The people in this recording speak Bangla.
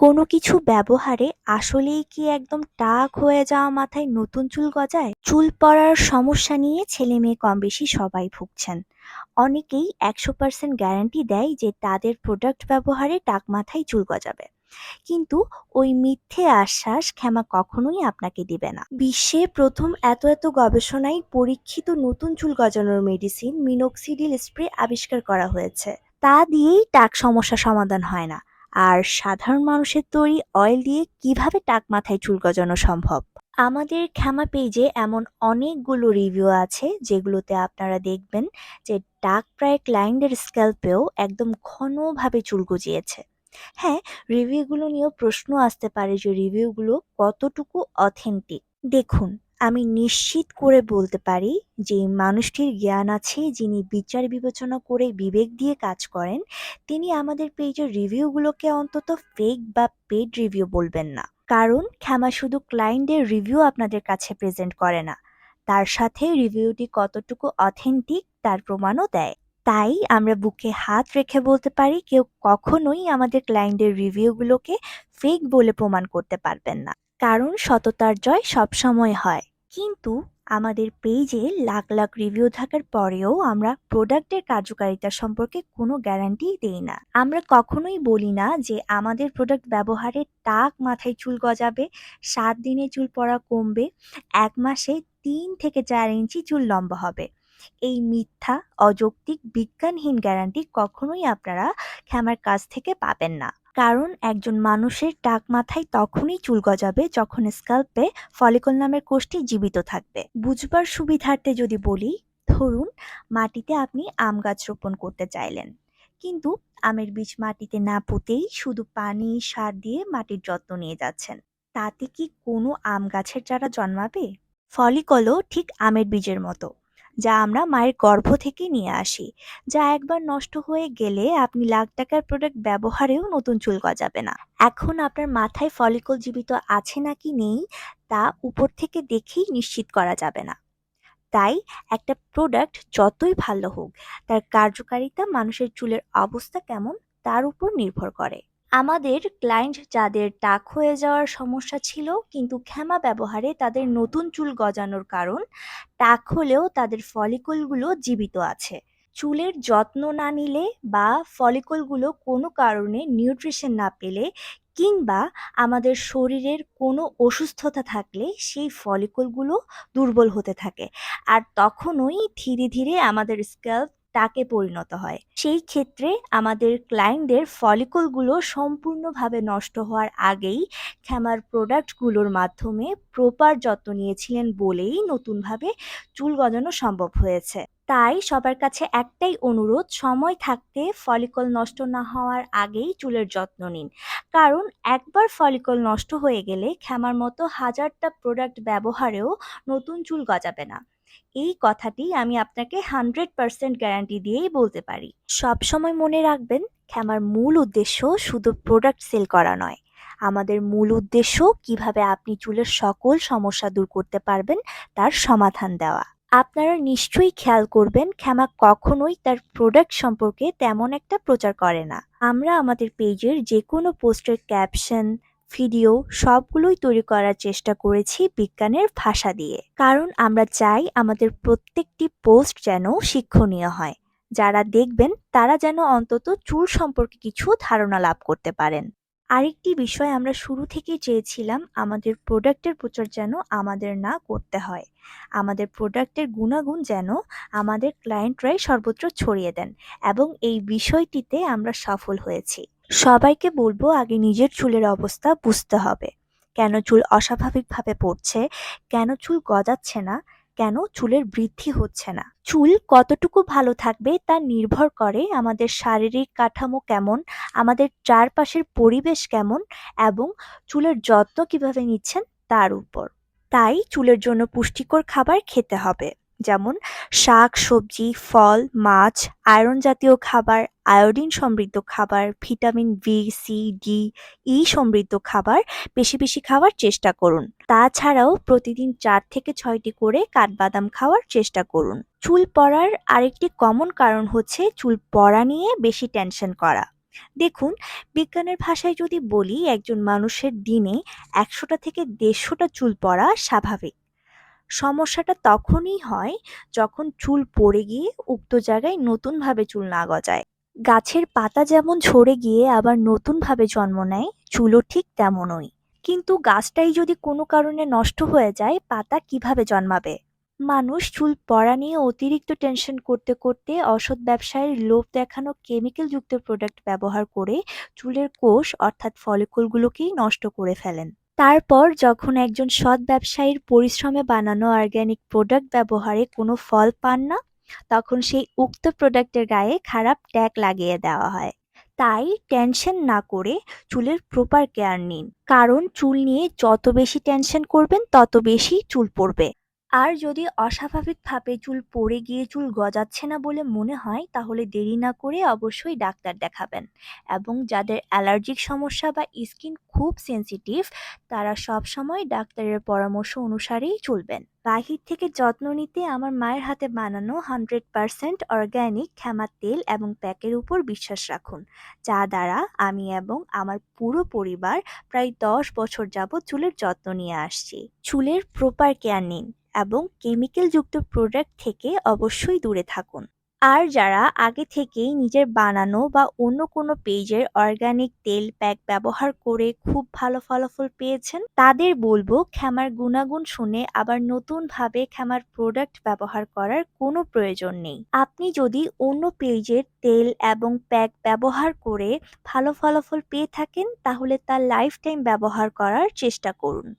কোনো কিছু ব্যবহারে আসলেই কি একদম টাক হয়ে যাওয়া মাথায় নতুন চুল গজায়? চুল পড়ার সমস্যা নিয়ে ছেলে মেয়ে কম বেশি সবাই ভুগছেন। অনেকেই একশো পার্সেন্ট গ্যারান্টি দেয় যে তাদের প্রোডাক্ট ব্যবহারে টাক মাথায় চুল গজাবে। কিন্তু ওই মিথ্যে আশ্বাস ক্ষমা কখনোই আপনাকে দিবে না। বিশ্বে প্রথম এত এত গবেষণায় পরীক্ষিত নতুন চুল গজানোর মেডিসিন মিনোক্সিডিল স্প্রে আবিষ্কার করা হয়েছে। তা দিয়েই টাক সমস্যা সমাধান হয় না। আর সাধারণ মানুষের তৈরি অয়েল দিয়ে কীভাবে টাক মাথায় চুল গজানো সম্ভব? আমাদের ক্ষমা পেজে এমন অনেকগুলো রিভিউ আছে যেগুলোতে আপনারা দেখবেন যে ডাক প্রায় ক্লায়েন্টের স্ক্যাল্পেও একদম ঘনভাবে চুল গজিয়েছে। হ্যাঁ, রিভিউগুলো নিয়েও প্রশ্ন আসতে পারে যে রিভিউগুলো কতটুকু অথেন্টিক। দেখুন, আমি নিশ্চিত করে বলতে পারি যে মানুষটির জ্ঞান আছে যিনি বিচার বিবেচনা করে বিবেক দিয়ে কাজ করেন, তিনি আমাদের পেজের রিভিউগুলোকে অন্তত ফেক বা পেড রিভিউ বলবেন না। কারণ ক্ষমা শুধু ক্লায়েন্টের রিভিউ আপনাদের কাছে প্রেজেন্ট করে না, তার সাথে রিভিউটি কতটুকু অথেন্টিক তার প্রমাণও দেয়। তাই আমরা বুকে হাত রেখে বলতে পারি কেউ কখনোই আমাদের ক্লায়েন্টের রিভিউগুলোকে ফেক বলে প্রমাণ করতে পারবেন না। কারণ সততার জয় সবসময় হয়। কিন্তু আমাদের পেজে লাখ লাখ রিভিউ থাকার পরেও আমরা প্রোডাক্টের কার্যকারিতা সম্পর্কে কোনো গ্যারান্টিই দেই না। আমরা কখনোই বলি না যে আমাদের প্রোডাক্ট ব্যবহারে টাক মাথায় চুল গজাবে, সাত দিনে চুল পড়া কমবে, এক মাসে তিন থেকে চার ইঞ্চি চুল লম্বা হবে। এই মিথ্যা, অযৌক্তিক, বিজ্ঞানহীন গ্যারান্টি কখনোই আপনারা ক্ষমার কাছ থেকে পাবেন না। কারণ একজন মানুষের টাক মাথায় তখনই চুল গজাবে যখন স্ক্যাল্পে ফলিকল নামের কোষটি জীবিত থাকবে। বুঝবার সুবিধার্থে যদি বলি, ধরুন মাটিতে আপনি আম গাছ রোপণ করতে চাইলেন। কিন্তু আমের বীজ মাটিতে না পুঁতেই শুধু পানি, সার দিয়ে মাটির যত্ন নিয়ে যাচ্ছেন। তাতে কি কোনো আম গাছের চারা জন্মাবে? ফলিকলও ঠিক আমের বীজের মতো। যা আমরা মায়ের গর্ভ থেকে নিয়ে আসি, যা একবার নষ্ট হয়ে গেলে আপনি লাখ টাকার প্রোডাক্ট ব্যবহারেও নতুন চুল গজাবে না। এখন আপনার মাথায় ফলিকল জীবিত আছে নাকি নেই, তা উপর থেকে দেখেই নিশ্চিত করা যাবে না। তাই একটা প্রোডাক্ট যতই ভালো হোক, তার কার্যকারিতা মানুষের চুলের অবস্থা কেমন, তার উপর নির্ভর করে। আমাদের ক্লায়েন্ট যাদের টাক হয়ে যাওয়ার সমস্যা ছিল, কিন্তু ক্ষমা ব্যবহারে তাদের নতুন চুল গজানোর কারণ টাক হলেও তাদের ফলিকলগুলো জীবিত আছে। চুলের যত্ন না নিলে বা ফলিকলগুলো কোনো কারণে নিউট্রিশন না পেলে কিংবা আমাদের শরীরের কোনো অসুস্থতা থাকলে সেই ফলিকলগুলো দুর্বল হতে থাকে। আর তখনই ধীরে ধীরে আমাদের স্ক্যাল্প টাকে পরিণত হয়। সেই ক্ষেত্রে আমাদের ক্লায়েন্টদের ফলিকলগুলো সম্পূর্ণভাবে নষ্ট হওয়ার আগেই ক্ষমার প্রোডাক্টগুলোর মাধ্যমে প্রপার যত্ন নিয়েছিলেন বলেই নতুনভাবে চুল গজানো সম্ভব হয়েছে। তাই সবার কাছে একটাই অনুরোধ, সময় থাকতে ফলিকল নষ্ট না হওয়ার আগেই চুলের যত্ন নিন। কারণ একবার ফলিকল নষ্ট হয়ে গেলে ক্ষমার মতো হাজারটা প্রোডাক্ট ব্যবহারেও নতুন চুল গজাবে না। এই কথাটি আমি আপনাকে হান্ড্রেড পার্সেন্ট গ্যারান্টি দিয়েই বলতে পারি। সবসময় মনে রাখবেন, ক্ষমার মূল উদ্দেশ্য শুধু প্রোডাক্ট সেল করা নয়। আমাদের মূল উদ্দেশ্য কীভাবে আপনি চুলের সকল সমস্যা দূর করতে পারবেন, তার সমাধান দেওয়া। আপনারা নিশ্চয়ই খেয়াল করবেন, ক্ষমা কখনোই তার প্রোডাক্ট সম্পর্কে তেমন একটা প্রচার করে না। আমরা আমাদের পেজের যে কোনো পোস্টের ক্যাপশন ভিডিও সবগুলোই তৈরি করার চেষ্টা করেছি বিজ্ঞানের ভাষা দিয়ে। কারণ আমরা চাই আমাদের প্রত্যেকটি পোস্ট যেন শিক্ষণীয় হয়। যারা দেখবেন, তারা যেন অন্তত চুল সম্পর্কে কিছু ধারণা লাভ করতে পারেন। আরেকটি বিষয় আমরা শুরু থেকেই চেয়েছিলাম, আমাদের প্রোডাক্টের প্রচার যেন আমাদের না করতে হয়। আমাদের প্রোডাক্টের গুণাগুণ যেন আমাদের ক্লায়েন্টরাই সর্বত্র ছড়িয়ে দেন। এবং এই বিষয়টিতে আমরা সফল হয়েছি। সবাইকে বলব আগে নিজের চুলের অবস্থা বুঝতে হবে। কেন চুল অস্বাভাবিকভাবে পড়ছে? কেন চুল গজাচ্ছে না? কেন চুলের বৃদ্ধি হচ্ছে না? চুল কতটুকু ভালো থাকবে তা নির্ভর করে আমাদের শারীরিক কাঠামো কেমন, আমাদের চারপাশের পরিবেশ কেমন এবং চুলের যত্ন কীভাবে নিচ্ছেন তার উপর। তাই চুলের জন্য পুষ্টিকর খাবার খেতে হবে। যেমন শাক, সবজি, ফল, মাছ আয়রন জাতীয় খাবার আয়োডিন সমৃদ্ধ খাবার vitamin B C D E সমৃদ্ধ খাবার, বেশি বেশি খাওয়ার চেষ্টা করুন। তাছাড়াও প্রতিদিন চার থেকে ছয়টি করে কাঠবাদাম খাওয়ার চেষ্টা করুন। চুল পড়ার আরেকটি কমন কারণ হচ্ছে চুল পড়া নিয়ে বেশি টেনশন করা। দেখুন, বিজ্ঞানের ভাষায় যদি বলি, একজন মানুষের দিনে একশোটা থেকে দেড়শোটা চুল পড়া স্বাভাবিক। সমস্যাটা তখনই হয় যখন চুল পড়ে গিয়ে উক্ত জায়গায় নতুনভাবে চুল না গজায়। গাছের পাতা যেমন ঝরে গিয়ে আবার নতুনভাবে জন্ম নেয়, চুলও ঠিক তেমনই। কিন্তু গাছটাই যদি কোনো কারণে নষ্ট হয়ে যায়, পাতা কীভাবে জন্মাবে? মানুষ চুল পড়া নিয়ে অতিরিক্ত টেনশন করতে করতে অসৎ ব্যবসায়ের লোভ দেখানো কেমিক্যাল যুক্ত প্রোডাক্ট ব্যবহার করে চুলের কোষ অর্থাৎ ফলিকলগুলোকেই নষ্ট করে ফেলেন। তারপর যখন একজন সৎ ব্যবসায়ীর পরিশ্রমে বানানো অর্গ্যানিক প্রোডাক্ট ব্যবহারে কোনো ফল পান না, তখন সেই উক্ত প্রোডাক্টের গায়ে খারাপ ট্যাগ লাগিয়ে দেওয়া হয়। তাই টেনশন না করে চুলের প্রপার কেয়ার নিন। কারণ চুল নিয়ে যত বেশি টেনশন করবেন, তত বেশি চুল পড়বে। আর যদি অস্বাভাবিকভাবে চুল পড়ে গিয়ে চুল গজাচ্ছে না বলে মনে হয়, তাহলে দেরি না করে অবশ্যই ডাক্তার দেখাবেন। এবং যাদের অ্যালার্জিক সমস্যা বা স্কিন খুব সেনসিটিভ, তারা সব সময় ডাক্তারের পরামর্শ অনুসারেই চলবেন। বাহির থেকে যত্ন নিতে আমার মায়ের হাতে বানানো হান্ড্রেড পারসেন্ট অর্গ্যানিক ক্ষামার তেল এবং প্যাকের উপর বিশ্বাস রাখুন। যা দ্বারা আমি এবং আমার পুরো পরিবার প্রায় দশ বছর যাবৎ চুলের যত্ন নিয়ে আসছি। চুলের প্রপার কেয়ার নিন। এবং কেমিক্যাল যুক্ত প্রোডাক্ট থেকে অবশ্যই দূরে থাকুন। আর যারা আগে থেকেই নিজের বানানো বা অন্য কোনো পেজের অর্গানিক তেল প্যাক ব্যবহার করে খুব ভালো ফলাফল পেয়েছেন, তাদের বলব ক্ষামার গুণাগুণ শুনে আবার নতুনভাবে ক্ষামার প্রোডাক্ট ব্যবহার করার কোনো প্রয়োজন নেই। আপনি যদি অন্য পেজের তেল এবং প্যাক ব্যবহার করে ভালো ফলাফল পেয়ে থাকেন, তাহলে তার লাইফ টাইম ব্যবহার করার চেষ্টা করুন।